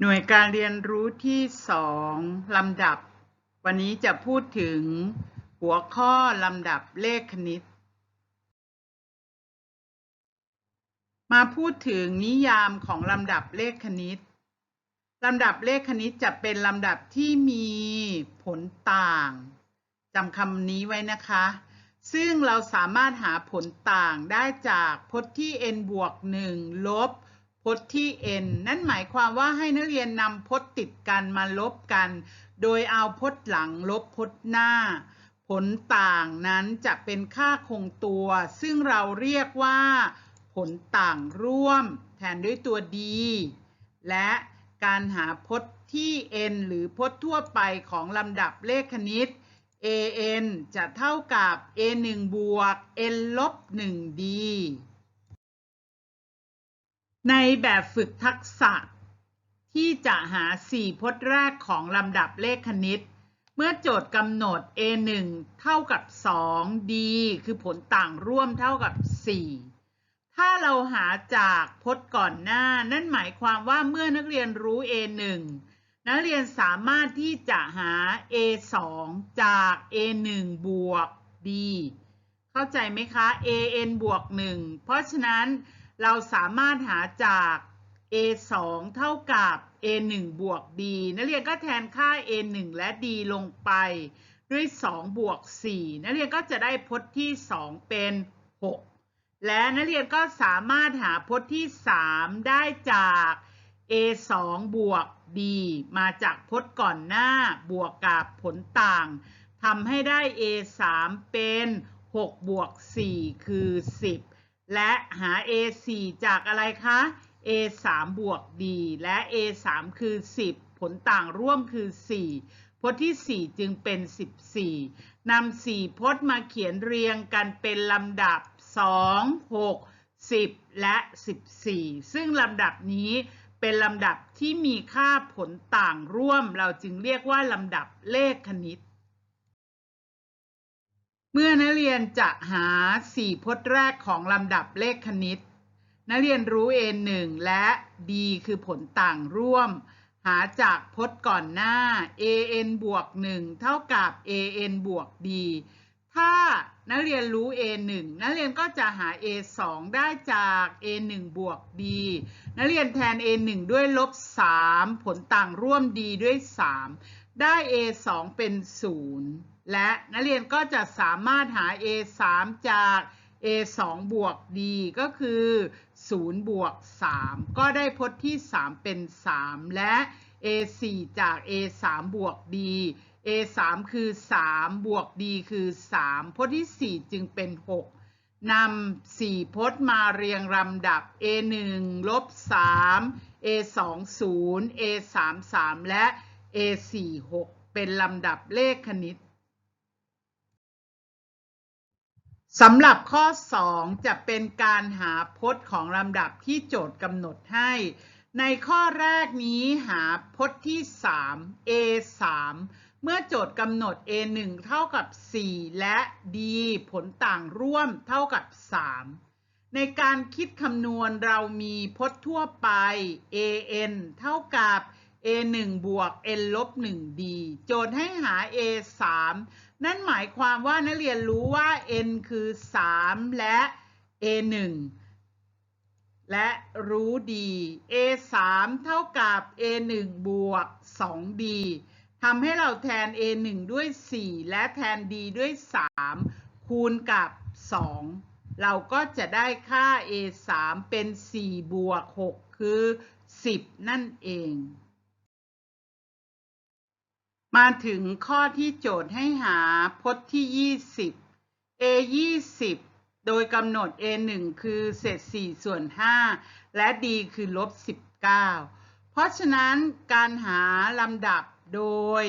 หน่วยการเรียนรู้ที่สองลำดับ วันนี้จะพูดถึงหัวข้อลำดับเลขคณิต มาพูดถึงนิยามของลำดับเลขคณิต ลำดับเลขคณิตจะเป็นลำดับที่มีผลต่างจำคำนี้ไว้นะคะ ซึ่งเราสามารถหาผลต่างได้จากพจน์ที่ n บวก1ลบ พจน์ที่ n นั่นหมายความว่าให้นักเรียนนำพจน์ติดกันมาลบกัน โดยเอาพจน์หลังลบพจน์หน้า ผลต่างนั้นจะเป็นค่าคงตัว ซึ่งเราเรียกว่า ผลต่างร่วม แทนด้วยตัว d และการหาพจน์ที่ n หรือพจน์ทั่วไปของลำดับเลขคณิต an จะเท่ากับ a 1บวก n ลบ 1 d ในแบบฝึกทักษะ ที่จะหา 4 พจน์แรกของลำดับเลขคณิต เมื่อโจทย์กำหนด a 1เท่ากับ 2 d คือผลต่างร่วมเท่ากับ 4 ถ้าเราหาจากพจน์ก่อนหน้า นั่นหมายความว่าเมื่อนักเรียนรู้ a 1นักเรียนสามารถที่จะหา a 2จาก a 1บวก d เข้าใจไหมคะ a n บวก 1 เพราะฉะนั้น เราสามารถหาจาก a 2เท่ากับ a 1บวก d นักเรียนก็แทนค่า a 1และ d ลงไปด้วย 2 บวก 4 นักเรียนก็จะได้พจน์ที่ 2 เป็น 6 และนักเรียนก็สามารถหาพจน์ที่ 3 ได้จาก a 2บวก d มาจากพจน์ก่อนหน้าบวกกับผลต่างทำให้ได้ a 3เป็น 6 บวก 4 คือ 10 และหา a 4จากอะไรคะ a 3บวก d และ a 3คือ 10 ผลต่างร่วมคือ 4 พจน์ที่ 4 จึงเป็น 14นำ4พจน์มาเขียนเรียงกันเป็นลำดับ 2 6 10 และ 14 ซึ่งลำดับนี้เป็นลำดับที่มีค่าผลต่างร่วม เราจึงเรียกว่าลำดับเลขคณิต เมื่อนักเรียนจะหา4พจน์แรกของลำดับเลขคณิต นักเรียนรู้ a1 และ d คือผลต่างร่วม หาจากพจน์ก่อนหน้า an บวก 1 เท่ากับ an บวก d ถ้านักเรียนรู้ a1 นักเรียนก็จะหา a2 ได้จาก a1 บวก d นักเรียนแทน a1 ด้วยลบ 3 ผลต่างร่วม d ด้วย 3 ได้ a2 เป็น 0 และนักเรียนก็จะสามารถหา a3 จาก a2 บวก d ก็คือ0บวก3ก็ได้พจน์ที่ 3 เป็น 3 และ a4 จาก a3 บวก d a 3คือ 3 บวก d คือ 3 พจน์ที่ 4 จึงเป็น 6นำ4พจน์มาเรียงลำดับ a 1ลบ3 a 2 0 a 3 3และ a 4 6เป็นลำดับเลขคณิต สำหรับข้อ 2 จะเป็นการหาพจน์ของลำดับที่โจทย์กำหนดให้ ในข้อแรกนี้หาพจน์ที่ 3 a 3เมื่อโจทย์กำหนด a 1เท่ากับ 4 และ d ผลต่างร่วมเท่ากับ 3 ในการคิดคำนวณเรามีพจน์ทั่วไป a n เท่ากับ a 1บวก n ลบ 1 d โจทย์ให้หา a 3นั่นหมายความว่านักเรียนรู้ว่า n คือ 3 และ a 1และรู้ d a 3เท่ากับ a 1บวก 2d ทำให้เราแทน a 1ด้วย 4 และแทน d ด้วย 3 คูณกับ 2 เราก็จะได้ค่า a 3เป็น 4 บวก 6 คือ 10 นั่นเอง มาถึงข้อที่โจทย์ให้หาพจน์ที่ 20 a 20โดยกำหนด a 1คือเศษ4ส่วน 5 และ d คือลบ 19 เพราะฉะนั้นการหาลำดับโดย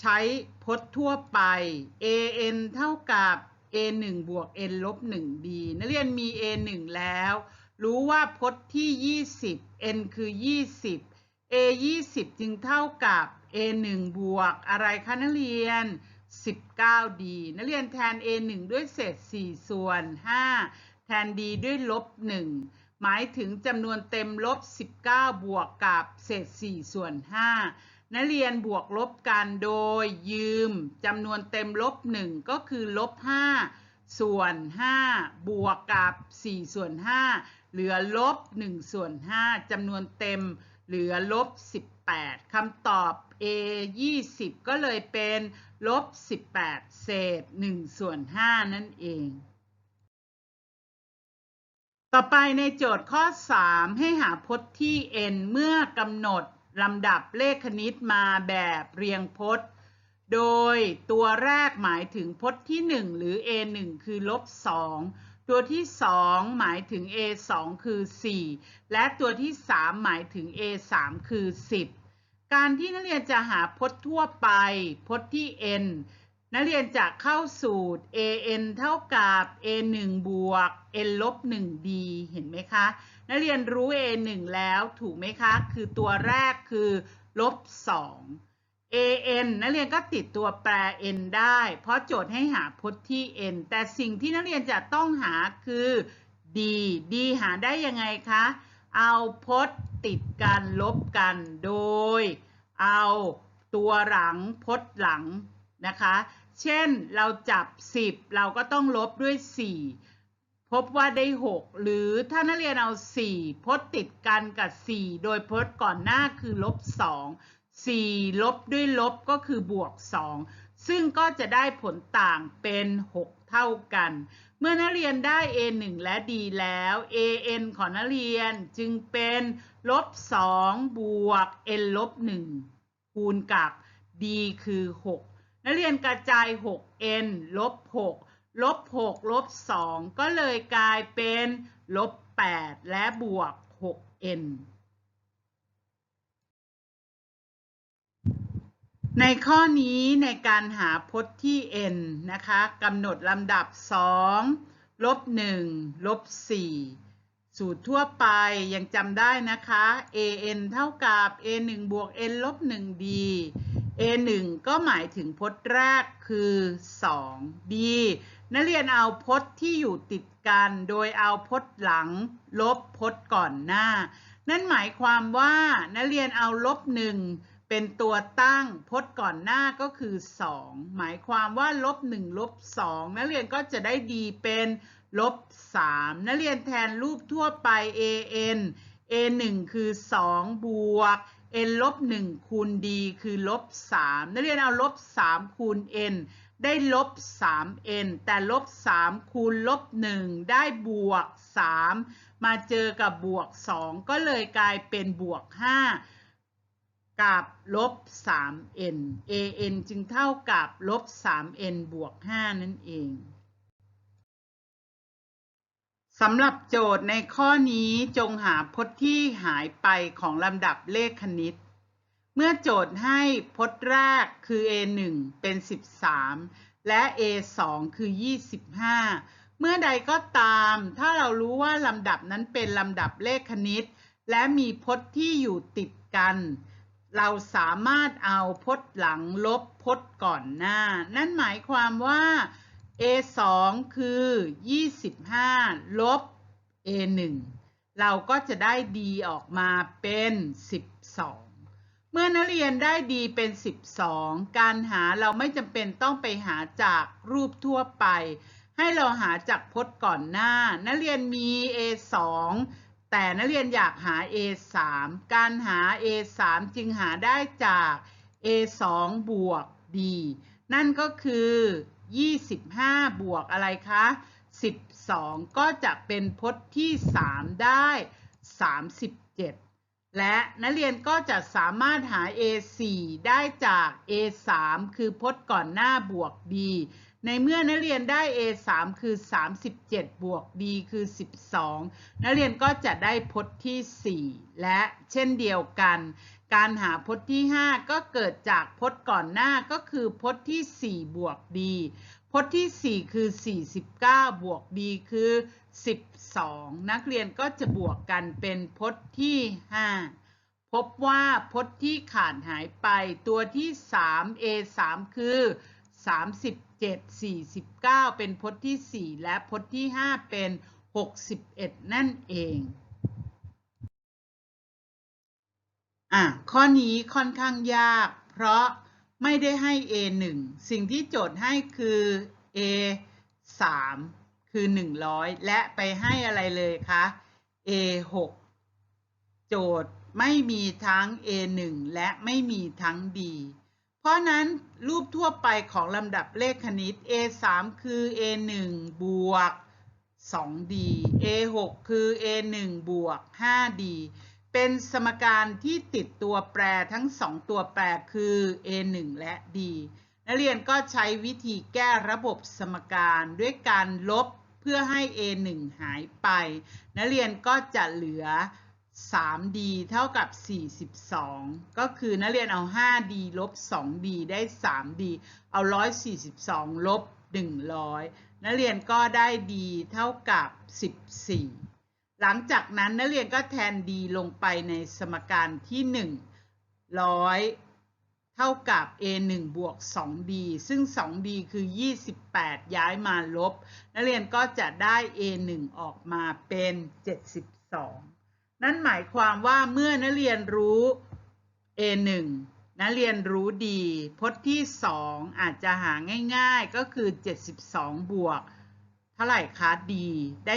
ใช้พจน์ทั่วไป an เท่ากับ a 1บวก n ลบ 1d นักเรียนมี a 1แล้ว รู้ว่าพจน์ที่ 20 n คือ 20 a 20จึงเท่ากับ a 1บวกอะไรคะนักเรียน 19d นักเรียนแทน a 1ด้วยเศษ 4 ส่วน 5 แทน d ด้วยลบ 1 หมายถึงจำนวนเต็มลบ 19 บวกกับเศษ 4 ส่วน 5 นักเรียนบวกลบกันโดยยืมจำนวนเต็มลบ 1 ก็คือลบ 5 ส่วน 5 บวกกับ 4 ส่วน 5 เหลือลบ 1 ส่วน 5จำนวนเต็ม เหลือลบ 18 คำตอบ A 20 ก็เลยเป็นลบ 18 เศษ 1 ส่วน 5 นั่นเอง ต่อไปในโจทย์ข้อ 3 ให้หาพจน์ที่ n เมื่อกำหนดลำดับเลขคณิตมาแบบเรียงพจน์ โดยตัวแรกหมายถึงพจน์ที่ 1 หรือ a 1 คือลบ 2 ตัวที่ 2 หมายถึง a 2 คือ 4 และตัวที่ 3 หมายถึง a 3 คือ 10 การที่นักเรียนจะหาพจน์ทั่วไป พจน์ที่ n นักเรียนจะเข้าสูตร an เท่ากับ a 1บวก n ลบ 1d เห็นไหมคะ นักเรียนรู้ a 1แล้วถูกไหมคะ คือตัวแรกคือลบ 2 an นักเรียนก็ติดตัวแปร n ได้ เพราะโจทย์ให้หาพจน์ที่ n แต่สิ่งที่นักเรียนจะต้องหาคือ d d หาได้ยังไงคะ เอาพจน์ติดกันลบกันโดย เอาตัวหลังพจน์หลังนะคะ เช่นเราจับ 10 เราก็ต้องลบด้วย 4 พบว่าได้ 6 หรือถ้านักเรียนเอา 4 พจน์ติดกันกับ 4 โดยพจน์ก่อนหน้าคือลบ 2 4 ลบด้วยลบก็คือบวก 2 ซึ่งก็จะได้ผลต่างเป็น 6 เท่ากัน เมื่อนักเรียนได้ a1 และ d แล้ว an ของนักเรียนจึงเป็นลบ 2 บวก n ลบ 1 คูณกับ d คือ 6 นักเรียนกระจาย 6n ลบ 6 ลบ 6 ลบ 2 ก็เลยกลายเป็นลบ 8 และบวก 6n ในข้อนี้ในการหาพจน์ที่ n นะคะกำหนดลำดับ 2 ลบ 1 ลบ 4 สูตรทั่วไปยังจำได้นะคะ an เท่ากับ a 1บวก n ลบ 1d a 1ก็หมายถึงพจน์แรกคือ 2 d นักเรียนเอาพจน์ที่อยู่ติดกัน โดยเอาพจน์หลัง ลบพจน์ก่อนหน้า นั่นหมายความว่านักเรียนเอาลบ 1 เป็นตัวตั้งพจน์ก่อนหน้าก็คือ 2 หมายความว่าลบ1ลบ2นักเรียนก็จะได้ดีเป็นลบ3นักเรียนแทนรูปทั่วไป an a 1 คือ 2 บวก n ลบ1คูณ d คือลบ3นักเรียนเอาลบ3คูณ n ได้ลบ 3n แต่ลบ 3 คูณลบ 1 ได้บวก 3 มาเจอกับบวก 2 ก็เลยกลายเป็นบวก 5 กับลบ 3n an จึงเท่ากับลบ 3n บวก 5 นั่นเองสำหรับโจทย์ในข้อนี้จงหาพจน์ที่หายไปของลำดับเลขคณิต เมื่อโจทย์ให้พจน์แรกคือ a 1เป็น 13 และ a 2คือ 25 เมื่อใดก็ตามถ้าเรารู้ว่าลำดับนั้นเป็นลำดับเลขคณิต และมีพจน์ที่อยู่ติดกัน เราสามารถเอาพจน์หลังลบพจน์ก่อนหน้า นั่นหมายความว่า a 2คือ 25 ลบ a 1เราก็จะได้ d ออกมาเป็น 12 เมื่อนักเรียนได้ d เป็น 12 การหาเราไม่จำเป็นต้องไปหาจากรูปทั่วไป ให้เราหาจากพจน์ก่อนหน้า นักเรียนมี a 2 แต่นักเรียนอยากหา a 3 การหา a 3 จึงหาได้จาก a 2 บวก d นั่นก็คือ 25 บวกอะไรคะ 12 ก็จะเป็นพจน์ที่ 3 ได้ 37 และนักเรียนก็จะสามารถหา A4 ได้จาก A3 คือพจน์ก่อนหน้าบวก D ในเมื่อนักเรียนได้ A3 คือ 37 บวก D คือ 12 นักเรียนก็จะได้พจน์ที่ 4 และเช่นเดียวกัน การหาพจน์ที่ 5 ก็เกิดจากพจน์ก่อนหน้าก็คือพจน์ที่ 4 บวก D พจน์ที่ 4 คือ 49 บวก D คือ 12 นักเรียนก็จะบวกกันเป็นพจน์ที่ 5พบว่าพจน์ที่ขาดหายไปตัวที่ 3 A 3คือ 37 49 เป็นพจน์ที่ 4 และพจน์ที่ 5 เป็น 61 นั่นเองอะข้อนี้ค่อนข้างยาก เพราะไม่ได้ให้ A 1สิ่งที่โจทย์ให้คือ A 3คือ 100 และไปให้อะไรเลยคะ A 6โจทย์ไม่มีทั้ง A 1และไม่มีทั้ง D เพราะนั้นรูปทั่วไปของลำดับเลขคณิต a 3คือ a 1บวก 2d a 6คือ a 1บวก 5d เป็นสมการที่ติดตัวแปรทั้ง 2 ตัวแปรคือ a 1และ d นักเรียนก็ใช้วิธีแก้ระบบสมการด้วยการลบเพื่อให้ a 1หายไป นักเรียนก็จะเหลือ 3d เท่ากับ 42 ก็คือนักเรียนเอา 5d ลบ 2d ได้ 3d เอา 142 ลบ 100 นักเรียนก็ได้ d เท่ากับ 14 หลังจากนั้นนักเรียนก็แทน d ลงไปในสมการที่ 1 100 เท่ากับ a 1บวก 2d ซึ่ง 2d คือ 28 ย้ายมาลบ นักเรียนก็จะได้ a 1ออกมาเป็น 72 นั่นหมายความว่าเมื่อนักเรียนรู้ a 1 นักเรียนรู้ดี พจน์ที่ 2 อาจจะหาง่ายๆ ก็คือ 72 บวก เท่าไหร่คะ d ได้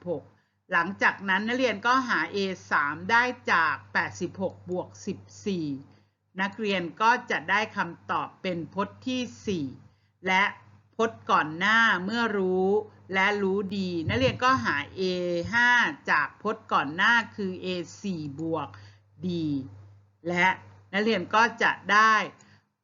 86 หลังจากนั้นนักเรียนก็หา a 3 ได้จาก 86 บวก 14 นักเรียนก็จะได้คำตอบเป็นพจน์ที่ 4 และ พจน์ก่อนหน้าเมื่อรู้และรู้ดี นักเรียนก็หา a 5จากพจน์ก่อนหน้าคือ a 4บวก d และนักเรียนก็จะได้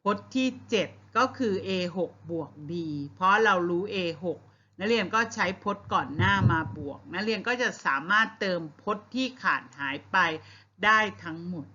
พจน์ที่ 7 ก็คือ a 6บวก d เพราะเรารู้ a 6นักเรียนก็ใช้พจน์ก่อนหน้ามาบวก นักเรียนก็จะสามารถเติมพจน์ที่ขาดหายไปได้ทั้งหมด